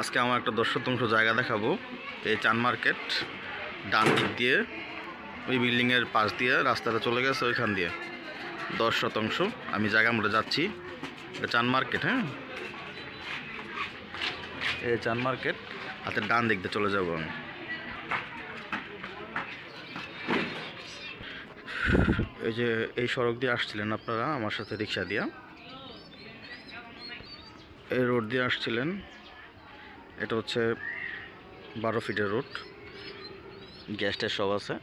আজকে আমার একটা দশ শতাংশ জায়গা দেখাবো। এই চান মার্কেট, ডান দিক দিয়ে, ওই বিল্ডিংয়ের পাশ দিয়ে রাস্তাটা চলে গেছে ওইখান দিয়ে। দশ শতাংশ, আমি জায়গা মোটে যাচ্ছি। এটা চান মার্কেট হ্যাঁ? এই চান মার্কেট, হাতের ডান দিক দিয়ে চলে যাব আমি। এই যে, এই সড়ক দিয়ে আসছিলেন আপনারা, আমার সাথে রিক্সা দিয়া। এই রোড দিয়ে আসছিলেন। এটা হচ্ছে বারো ফিটের রোড। গ্যাস ট্যাস সব আছে।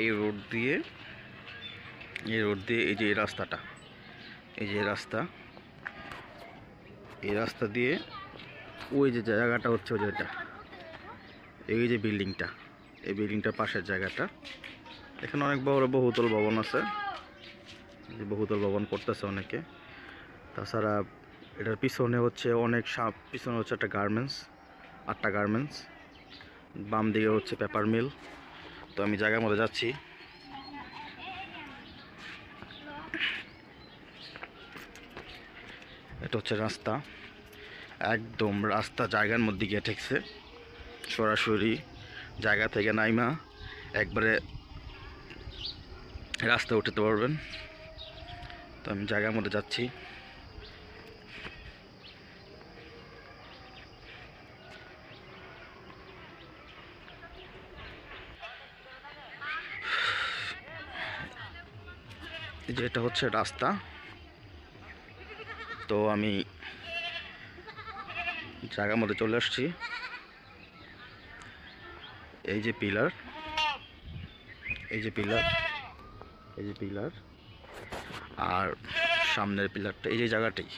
এই রোড দিয়ে, এই রোড দিয়ে এই যে রাস্তাটা, এই যে রাস্তা, এই রাস্তা দিয়ে ওই যে জায়গাটা হচ্ছে ওই যেটা এই যে বিল্ডিংটা, এই বিল্ডিংটার পাশের জায়গাটা। এখানে অনেক বড় বহুতল ভবন আছে। বহুতল ভবন করতেছে অনেকে। তাছাড়া এটার পিছনে হচ্ছে অনেক সাপ পিছনে হচ্ছে একটা গার্মেন্টস আটটা গার্মেন্টস বাম দিকে হচ্ছে পেপার মিল তো আমি জায়গার মধ্যে যাচ্ছি। এটা হচ্ছে রাস্তা। একদম রাস্তা জায়গার মধ্যে গিয়ে ঠেকছে। সরাসরি জায়গা থেকে নাইমা একবারে রাস্তা উঠতে পারবেন। তো আমি জায়গার মধ্যে যাচ্ছি। এই যে এটা হচ্ছে রাস্তা। তো আমি জায়গার মধ্যে চলে আসছি। এই যে পিলার, এই যে পিলার, এই যে পিলার। আর সামনের পিলারটা, এই যে জায়গাটাই,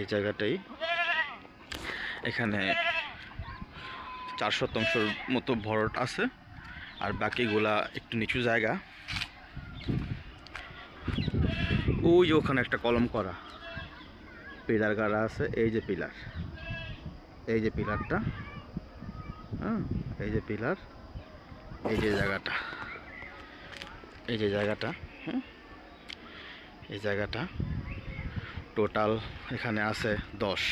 এই জায়গাটাই এখানে চার শতাংশর মতো ভরট আছে, আর বাকিগুলা একটু নিচু জায়গা। ওই যে ওখানে একটা কলম করা, পিলার গাড়া আছে, এই যে পিলার, এই যে পিলারটা হ্যাঁ এই যে পিলার, এই যে জায়গাটা, এই যে জায়গাটা। এই জায়গাটা। টোটাল এখানে আছে দশ।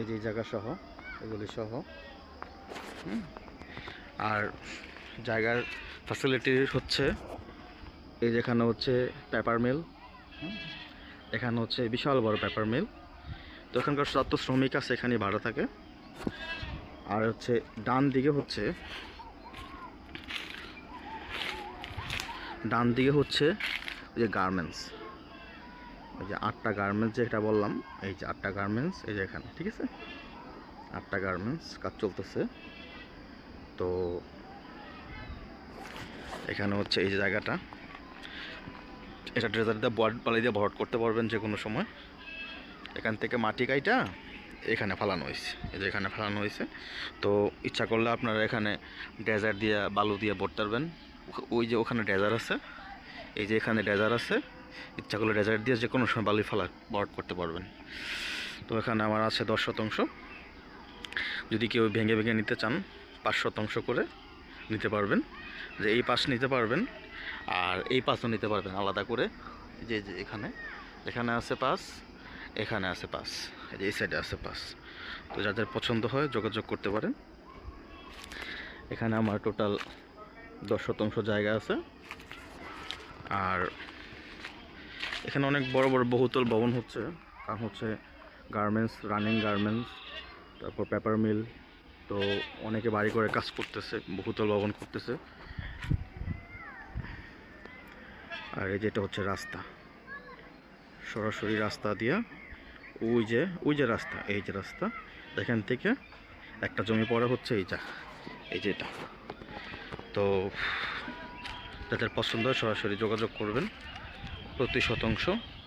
এই যে জায়গা সহ, এগুলি সহ। আর জায়গার ফ্যাসিলিটি হচ্ছে, এই যেখানে হচ্ছে পেপার মিল এখানে হচ্ছে বিশাল বড় পেপার মিল তো এখানকার যত শ্রমিক আছে এখানে ভাড়া থাকে। আর হচ্ছে ডান দিকে হচ্ছে ডান দিকে হচ্ছে ওই যে গার্মেন্টস ওই যে আটটা গার্মেন্টস যেটা বললাম, এই যে আটটা গার্মেন্টস এই যে এখানে, ঠিক আছে? আটটা গার্মেন্টস কাজ চলতেছে। তো এখানে হচ্ছে এই যে জায়গাটা। এটা ড্রেজার দিয়ে বড পালি দিয়ে ভরট করতে পারবেন যে কোনো সময়। এখান থেকে মাটি কাইটা এখানে ফালানো হয়েছে, এই যে এখানে ফালানো হয়েছে। তো ইচ্ছা করলে আপনারা এখানে ডেজার দিয়ে, বালু দিয়ে ভরতে পারবেন ওই যে ওখানে ডেজার আছে। এই যে এখানে ডেজার আছে। ইচ্ছা করলে ডেজার দিয়ে যে কোনো সময় বালি ফালা ভরাট করতে পারবেন। তো এখানে আমার আছে দশ শতাংশ। যদি কেউ ভেঙে ভেঙে নিতে চান, পাঁচ শতাংশ করে নিতে পারবেন। যে এই পাশ নিতে পারবেন আর এই পাশও নিতে পারবেন আলাদা করে। যে যে এখানে এখানে আছে পাস এখানে আছে পাস যে এই সাইডে আছে পাস তো যাদের পছন্দ হয় যোগাযোগ করতে পারেন। এখানে আমার টোটাল দশ শতাংশ জায়গা আছে। আর এখানে অনেক বড় বড় বহুতল ভবন হচ্ছে। কারণ হচ্ছে গার্মেন্টস রানিং গার্মেন্টস তারপর পেপার মিল তো অনেকে বাড়ি করে কাজ করতেছে, বহুতল ভবন করতেছে। আর এই যেটা হচ্ছে রাস্তা। সরাসরি রাস্তা দিয়া ওই যে ওই যে রাস্তা, এই যে রাস্তা, এখান থেকে একটা জমি পড়া হচ্ছে এইটা, এই যেটা তো যাদের পছন্দ হয় সরাসরি যোগাযোগ করবেন। প্রতি শতাংশ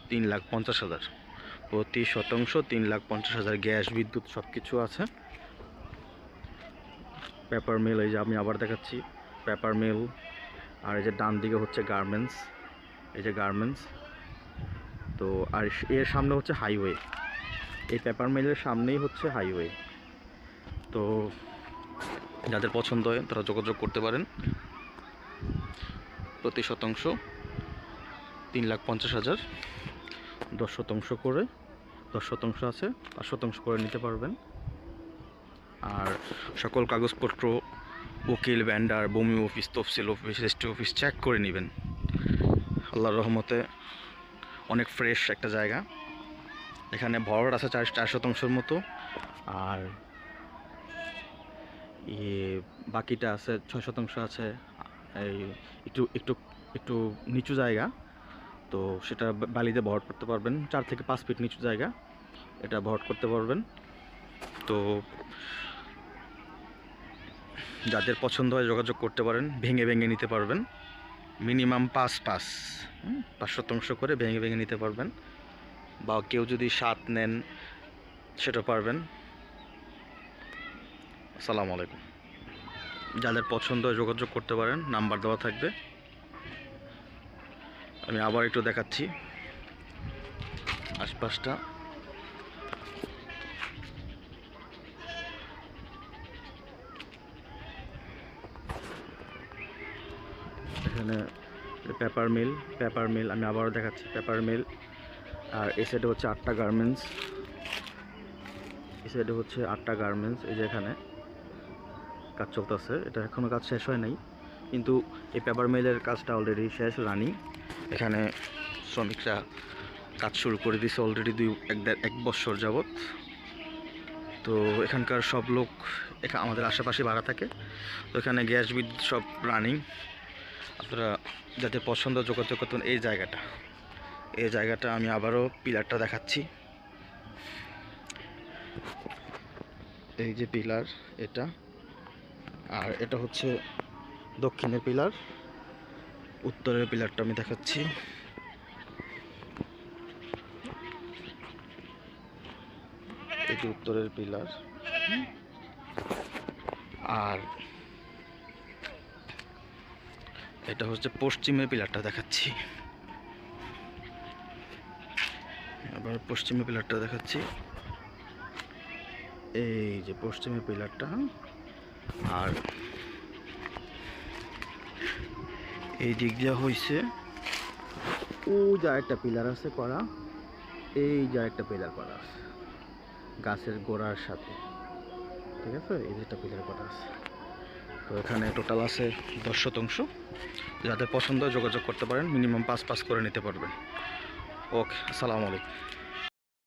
তিন লাখ পঞ্চাশ হাজার। প্রতি শতাংশ তিন লাখ পঞ্চাশ হাজার গ্যাস, বিদ্যুৎ সব কিছু আছে। পেপার মিল, এই যে আমি আবার দেখাচ্ছি। পেপার মিল, আর এই যে ডান দিকে হচ্ছে গার্মেন্টস। এই যে গার্মেন্টস। তো আর এর সামনে হচ্ছে হাইওয়ে। এই পেপার মিলের সামনেই হচ্ছে হাইওয়ে। তো যাদের পছন্দ হয় তারা যোগাযোগ করতে পারেন। প্রতি শতাংশ তিন লাখ পঞ্চাশ হাজার। দশ শতাংশ করে, দশ শতাংশ আছে, পাঁচ শতাংশ করে নিতে পারবেন। আর সকল কাগজপত্র, উকিল ব্যান্ডার বমি অফিস তফসিল অফিস রেজিস্ট্রি অফিস চেক করে নেবেন। আল্লাহর রহমতে অনেক ফ্রেশ একটা জায়গা। এখানে ভর আছে চার চার শতাংশের মতো। আর ইয়ে বাকিটা আছে, ছয় শতাংশ আছে, এই একটু একটু একটু নিচু জায়গা। তো সেটা বালিতে ভরাট করতে পারবেন, চার থেকে পাঁচ ফিট নিচু জায়গা। এটা ভরাট করতে পারবেন। তো যাদের পছন্দ হয় যোগাযোগ করতে পারেন, ভেঙে ভেঙে নিতে পারবেন। মিনিমাম পাঁচ পাঁচ পাঁচ শতাংশ করে ভেঙে ভেঙে নিতে পারবেন। বা কেউ যদি সাত নেন, সেটা পারবেন। আসসালামু আলাইকুম। যাদের পছন্দ যোগাযোগ করতে পারেন, নাম্বার দেওয়া থাকবে। আমি আবার একটু দেখাচ্ছি। আশপাশটা। এখানে পেপার মিল পেপার মিল আমি আবারও দেখাচ্ছি পেপার মিল আর এ সাইডে হচ্ছে আটটা গার্মেন্টস এ সাইডে হচ্ছে আটটা গার্মেন্টস এই যে এখানে। কাজ চলতেছে। এটা এখনও কাজ শেষ হয় নাই। কিন্তু এই পেপার মিলের কাজটা অলরেডি শেষ রানিং এখানে শ্রমিকরা কাজ শুরু করে দিয়েছে অলরেডি দুই, এক এক বছর যাবৎ। তো এখানকার সব লোক এখানে আমাদের আশেপাশে ভাড়া থাকে। তো এখানে গ্যাস বিদ্যুৎ সব রানিং আপনারা যাতে পছন্দ যোগাযোগ করতেন এই জায়গাটা। এই জায়গাটা আমি আবারও পিলারটা দেখাচ্ছি। এই যে পিলার, এটা। আর এটা হচ্ছে দক্ষিণের পিলার। উত্তরের পিলারটা আমি দেখাচ্ছি। এটি উত্তরের পিলার। আর এটা হচ্ছে পশ্চিমের পিলারটা দেখাচ্ছি। আবার পশ্চিমের পিলারটা দেখাচ্ছি। এই যে পশ্চিমের পিলারটা হ্যাঁ? আর এই দিক দিয়ে হয়েছে ও যা একটা পিলার আছে করা এই যা একটা পিলার করা আছে, গাছের গোড়ার সাথে। ঠিক আছে? এই যে একটা পিলার করা আছে। তো এখানে টোটাল আছে দশ শতাংশ। যাদের পছন্দ যোগাযোগ করতে পারেন মিনিমাম পাঁচ পাঁচ করে নিতে পারবেন। ওকে, আসসালামু আলাইকুম।